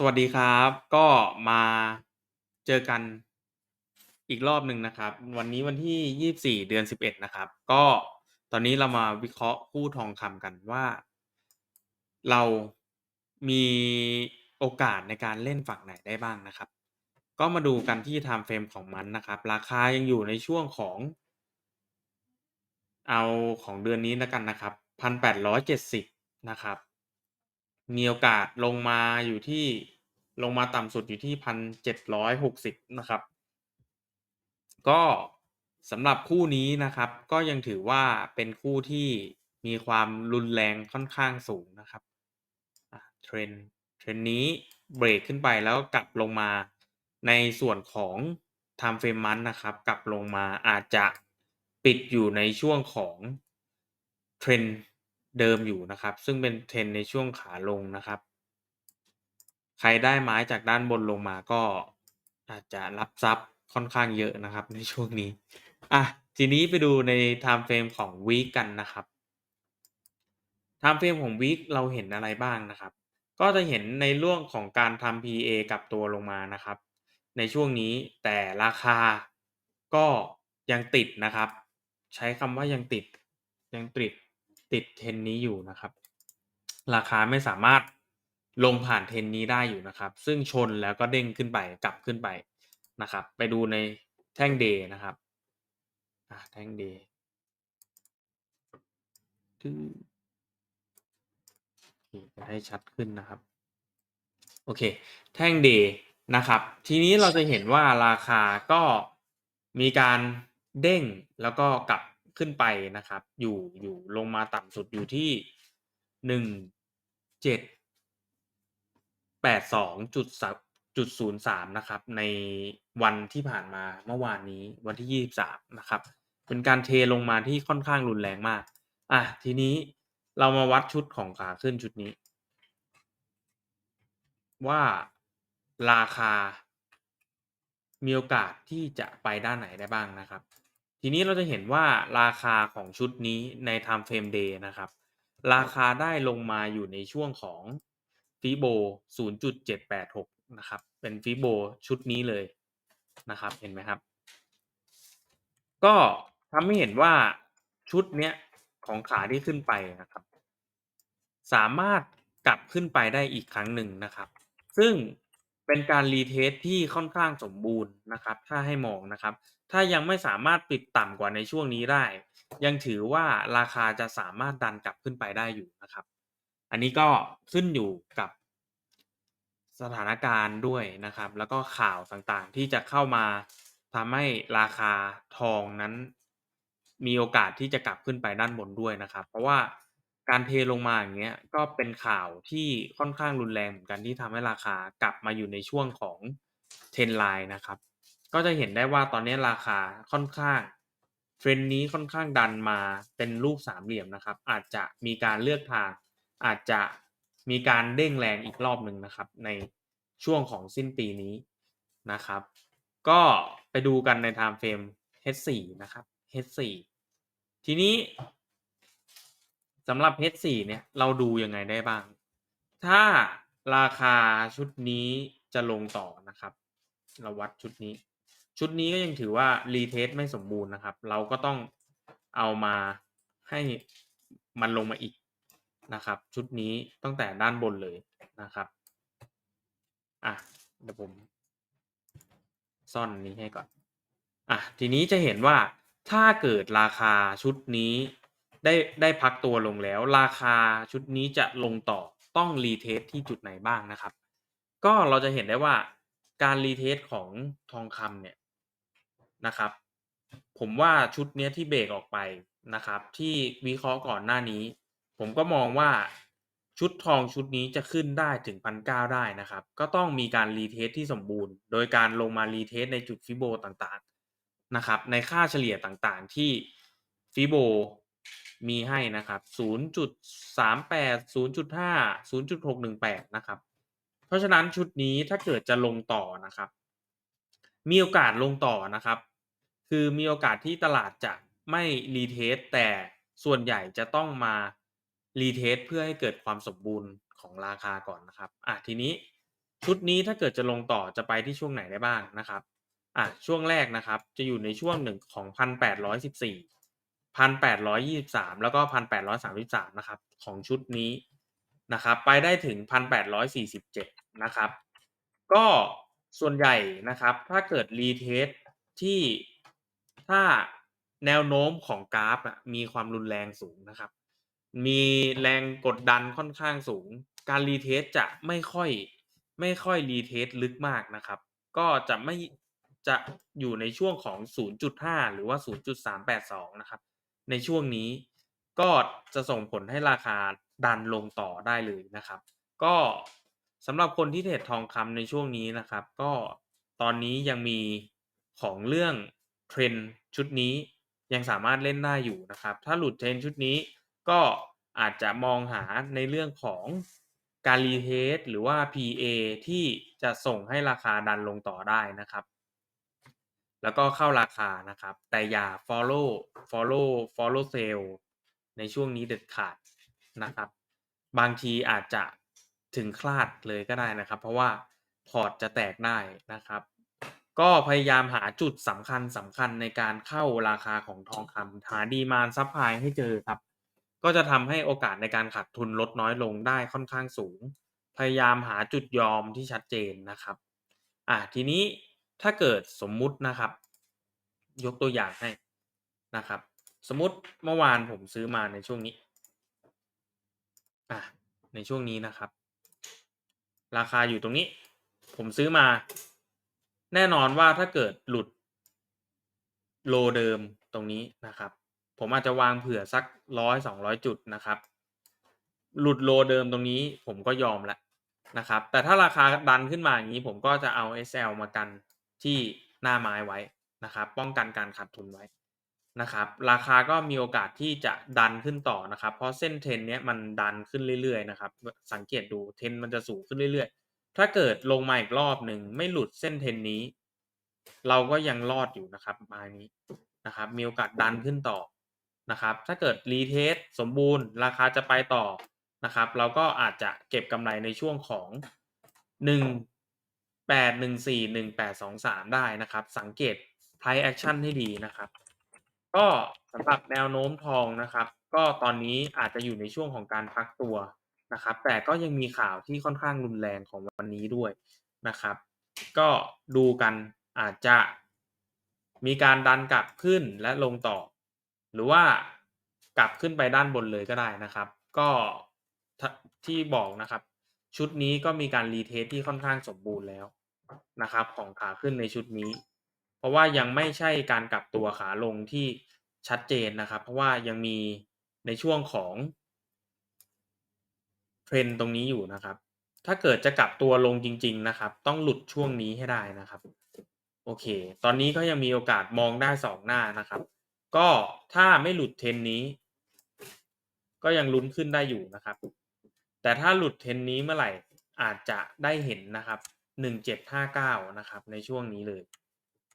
สวัสดีครับ ก็มาเจอกันอีกรอบหนึ่งนะครับ วันนี้วันที่ 24 เดือน 11 นะครับ ก็ตอนนี้เรามาวิเคราะห์หุ้นทองคำกันว่า เรามีโอกาสในการเล่นฝั่งไหนได้บ้างนะครับ ก็มาดูกันที่ Time Frame ของมันนะครับ ราคายังอยู่ในช่วงของ เอาของเดือนนี้แล้วกันนะครับ 1,870 นะครับ มีโอกาสลงมาอยู่ที่ลงมาต่ำสุดอยู่ที่1,760นะครับ ก็สำหรับคู่นี้นะครับ ก็ยังถือว่าเป็นคู่ที่มีความรุนแรงค่อนข้างสูงนะครับเทรนด์เทรนด์นี้เบรกขึ้นไปแล้วกลับลงมาในส่วนของ Time Frame Month นะครับ กลับลงมาอาจจะปิดอยู่ในช่วงของเทรน เดิมอยู่นะครับ ซึ่งเป็นเทรนในช่วงขาลงนะครับ ใครได้ไม้จากด้านบนลงมาก็อาจจะรับทรัพย์ค่อนข้างเยอะนะครับในช่วงนี้อ่าทีนี้ไปดูใน Time Frame ของวีกกันนะครับ Time Frame ของวีกเราเห็นอะไรบ้างนะครับ ก็จะเห็นในเรื่องของการทำ PA กับตัวลงมานะครับ ในช่วงนี้แต่ราคาก็ยังติดนะครับ ใช้คำว่ายังติดยังติด ติดเทรนนี้อยู่นะครับ ราคาไม่สามารถลงผ่านเทรนนี้ได้อยู่นะครับ ซึ่งชนแล้วก็เด้งขึ้นไปกลับขึ้นไปนะครับ ไปดูในแท่ง Day นะครับอ่แท่ง Day ตึ้งโอจะได้ชัดขึ้นนะครับ โอเค แท่ง Day นะครับ ทีนี้เราจะเห็นว่าราคาก็มีการเด้งแล้วก็กลับ ขึ้นไปนะครับ อยู่อยู่ลงมาต่ำสุดอยู่ที่1782.3นะครับ ในวันที่ผ่านมาเมื่อวานนี้วันที่23นะครับ เป็นการเทลงมาที่ค่อนข้างรุนแรงมาก อ่าทีนี้เรามาวัดชุดของขาขึ้นชุดนี้ ว่าราคามีโอกาสที่จะไปด้านไหนได้บ้างนะครับ ทีนี้เราจะเห็นว่าราคาของชุดนี้ใน Time Frame Day นะครับ ราคาได้ลงมาอยู่ในช่วงของ Fibo 0.786 นะครับ เป็น Fibo ชุดนี้เลยนะครับ เห็นไหมครับ ก็ทำให้เห็นว่าชุดเนี้ยของขาที่ขึ้นไปนะครับ สามารถกลับขึ้นไปได้อีกครั้งหนึ่งนะครับ ซึ่ง เป็นการ retest ที่ค่อนข้างสมบูรณ์นะครับ ถ้าให้มองนะครับ ถ้ายังไม่สามารถปิดต่ำกว่าในช่วงนี้ได้ ยังถือว่าราคาจะสามารถดันกลับขึ้นไปได้อยู่นะครับ อันนี้ก็ขึ้นอยู่กับสถานการณ์ด้วยนะครับ แล้วก็ข่าวต่างๆที่จะเข้ามาทำให้ราคาทองนั้น มีโอกาสที่จะกลับขึ้นไปด้านบนด้วยนะครับ เพราะว่า การเทลงมาอย่างเงี้ย ก็เป็นข่าวที่ค่อนข้างรุนแรงเหมือนกัน ที่ทำให้ราคากลับมาอยู่ในช่วงของ Trend Line นะครับ ก็จะเห็นได้ว่าตอนนี้ราคาค่อนข้าง เทรนด์นี้ค่อนข้างดันมาเป็นรูปสามเหลี่ยมนะครับ อาจจะมีการเลือกทาง อาจจะมีการเด้งแรงอีกรอบหนึ่งนะครับ ในช่วงของสิ้นปีนี้นะครับ ก็ไปดูกันใน Time Frame H4 นะครับ H4 ทีนี้ สำหรับ H4 เนี่ยเราดูยังไงได้บ้าง ถ้าราคาชุดนี้จะลงต่อนะครับ เราวัดชุดนี้ ชุดนี้ก็ยังถือว่า retest ไม่สมบูรณ์นะครับ เราก็ต้องเอามาให้มันลงมาอีกนะครับ ชุดนี้ตั้งแต่ด้านบนเลยนะครับอะเดี๋ยวผมซ่อนอันนี้ให้ก่อนอะทีนี้จะเห็นว่าถ้าเกิดราคาชุดนี้ ได้ได้พักตัวลงแล้ว ราคาชุดนี้จะลงต่อต้อง retest ที่จุดไหนบ้างนะครับ ก็เราจะเห็นได้ว่าการ retest ของทองคำเนี่ยนะครับ ผมว่าชุดเนี้ยที่เบรกออกไปนะครับ ที่วิเคราะห์ก่อนหน้านี้ ผมก็มองว่าชุดทองชุดนี้จะขึ้นได้ถึง1,900ได้นะครับ ก็ต้องมีการ retest ที่สมบูรณ์ โดยการลงมา retest ในจุด Fibo ต่างๆนะครับ ในค่าเฉลี่ยต่างๆที่ Fibo มีให้นะครับ0.38 0.5 0.618 นะครับ เพราะฉะนั้นชุดนี้ถ้าเกิดจะลงต่อนะครับ มีโอกาสลงต่อนะครับ คือมีโอกาสที่ตลาดจะไม่ retest แต่ส่วนใหญ่จะต้องมา retest เพื่อให้เกิดความสมบูรณ์ของราคาก่อนนะครับ อะทีนี้ชุดนี้ถ้าเกิดจะลงต่อจะไปที่ช่วงไหนได้บ้างนะครับ อะช่วงแรกนะครับ จะอยู่ในช่วงหนึ่งของพันแปดร้อยสิบสี่ พันแปดร้อยยี่สิบสามแล้วก็พันแปดร้อยสามสิบสามนะครับ ของชุดนี้นะครับ ไปได้ถึงพันแปดร้อยสี่สิบเจ็ดนะครับ ก็ส่วนใหญ่นะครับ ถ้าเกิดรีเทสที่ถ้าแนวโน้มของกราฟมีความรุนแรงสูงนะครับ มีแรงกดดันค่อนข้างสูง การรีเทสจะไม่ค่อยไม่ค่อยรีเทสลึกมากนะครับ ก็จะไม่จะอยู่ในช่วงของ 0.5 หรือว่า 0.382 นะครับ ในช่วงนี้ก็จะส่งผลให้ราคาดันลงต่อได้เลยนะครับ ก็สำหรับคนที่เทรดทองคำในช่วงนี้นะครับ ก็ตอนนี้ยังมีของเรื่องเทรนด์ชุดนี้ยังสามารถเล่นได้อยู่นะครับ ถ้าหลุดเทรนด์ชุดนี้ก็อาจจะมองหาในเรื่องของการรีเทสหรือว่า PA ที่จะส่งให้ราคาดันลงต่อได้นะครับ แล้วก็เข้าราคานะครับ แต่อย่า follow follow follow sell ในช่วงนี้เด็ดขาดนะครับ บางทีอาจจะถึงคลาดเลยก็ได้นะครับ เพราะว่าพอร์ตจะแตกได้นะครับ ก็พยายามหาจุดสำคัญสำคัญในการเข้าราคาของทองคำหาดีมานซับพลายให้เจอครับ ก็จะทำให้โอกาสในการขาดทุนลดน้อยลงได้ค่อนข้างสูง พยายามหาจุดยอมที่ชัดเจนนะครับ อะทีนี้ ถ้าเกิดสมมุตินะครับ ยกตัวอย่างให้นะครับ สมมุติเมื่อวานผมซื้อมาในช่วงนี้อะในช่วงนี้นะครับ ราคาอยู่ตรงนี้ ผมซื้อมา แน่นอนว่าถ้าเกิดหลุดโลเดิมตรงนี้นะครับ ผมอาจจะวางเผื่อสักร้อยสองร้อยจุดนะครับ หลุดโลเดิมตรงนี้ผมก็ยอมล้วนะครับ แต่ถ้าราคาดันขึ้นมาอย่างนี้ผมก็จะเอา SL มากัน ที่หน้าไม้ไว้นะครับ ป้องกันการขาดทุนไว้นะครับ ราคาก็มีโอกาสที่จะดันขึ้นต่อนะครับ เพราะเส้นเทรนเนี้ยมันดันขึ้นเรื่อยๆนะครับ สังเกตดูเทรนมันจะสูงขึ้นเรื่อยๆ ถ้าเกิดลงมาอีกรอบหนึ่งไม่หลุดเส้นเทรนนี้ เราก็ยังรอดอยู่นะครับไม้นี้นะครับ มีโอกาสดันขึ้นต่อนะครับ ถ้าเกิดรีเทสสมบูรณ์ ราคาจะไปต่อนะครับ เราก็อาจจะเก็บกำไรในช่วงของหนึ่ง แปดหนึ่งสี่หนึ่งแปดสองสามได้นะครับ สังเกต price action ให้ดีนะครับ ก็สำหรับแนวโน้มทองนะครับ ก็ตอนนี้อาจจะอยู่ในช่วงของการพักตัวนะครับ แต่ก็ยังมีข่าวที่ค่อนข้างรุนแรงของวันนี้ด้วยนะครับ ก็ดูกันอาจจะมีการดันกลับขึ้นและลงต่อ หรือว่ากลับขึ้นไปด้านบนเลยก็ได้นะครับ ก็ที่บอกนะครับ ชุดนี้ก็มีการรีเทสที่ค่อนข้างสมบูรณ์แล้ว นะครับของขาขึ้นในชุดนี้ เพราะว่ายังไม่ใช่การกลับตัวขาลงที่ชัดเจนนะครับ เพราะว่ายังมีในช่วงของเทรนตรงนี้อยู่นะครับ ถ้าเกิดจะกลับตัวลงจริง ๆ นะครับ ต้องหลุดช่วงนี้ให้ได้นะครับ โอเค ตอนนี้ก็ยังมีโอกาสมองได้สองหน้านะครับ ก็ถ้าไม่หลุดเทรนนี้ ก็ยังลุ้นขึ้นได้อยู่นะครับ แต่ถ้าหลุดเทรนนี้เมื่อไหร่อาจจะได้เห็นนะครับ หนึ่งเจ็ดห้าเก้านะครับ ในช่วงนี้เลย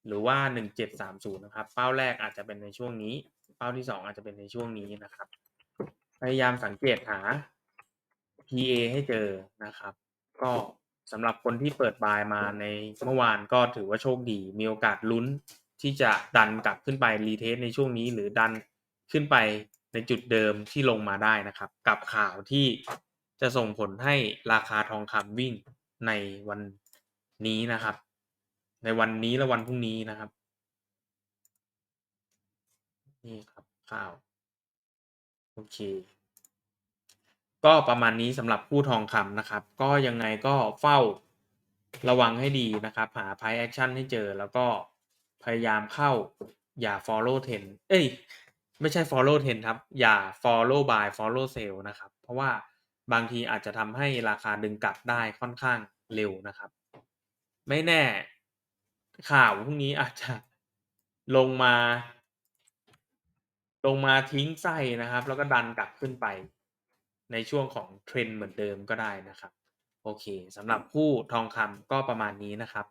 หรือว่าหนึ่งเจ็ดสามศูนย์นะครับ เป้าแรกอาจจะเป็นในช่วงนี้ เป้าที่สองอาจจะเป็นในช่วงนี้นะครับ พยายามสังเกตหา PA ให้เจอนะครับ ก็สำหรับคนที่เปิดบายมาในเมื่อวานก็ถือว่าโชคดี มีโอกาสลุ้นที่จะดันกลับขึ้นไปรีเทสในช่วงนี้ หรือดันขึ้นไปในจุดเดิมที่ลงมาได้นะครับ กับข่าวที่จะส่งผลให้ราคาทองคำวิ่งในวัน นี้นะครับ ในวันนี้และวันพรุ่งนี้นะครับ นี่ครับข่าวโอเค ก็ประมาณนี้สำหรับผู้ทองคำนะครับ ก็ยังไงก็เฝ้าระวังให้ดีนะครับ หา price action ให้เจอแล้วก็พยายามเข้าอย่า follow trend เอ้ย ไม่ใช่ follow trend ครับ อย่า follow buy follow sell นะครับ เพราะว่าบางทีอาจจะทำให้ราคาดึงกลับได้ค่อนข้างเร็วนะครับ ไม่แน่ ข่าวพรุ่งนี้อาจจะลงมา ลงมาทิ้งไส้นะครับ แล้วก็ดันกลับขึ้นไป ในช่วงของเทรนเหมือนเดิมก็ได้นะครับ โอเคสำหรับผู้ทองคำก็ประมาณนี้นะครับ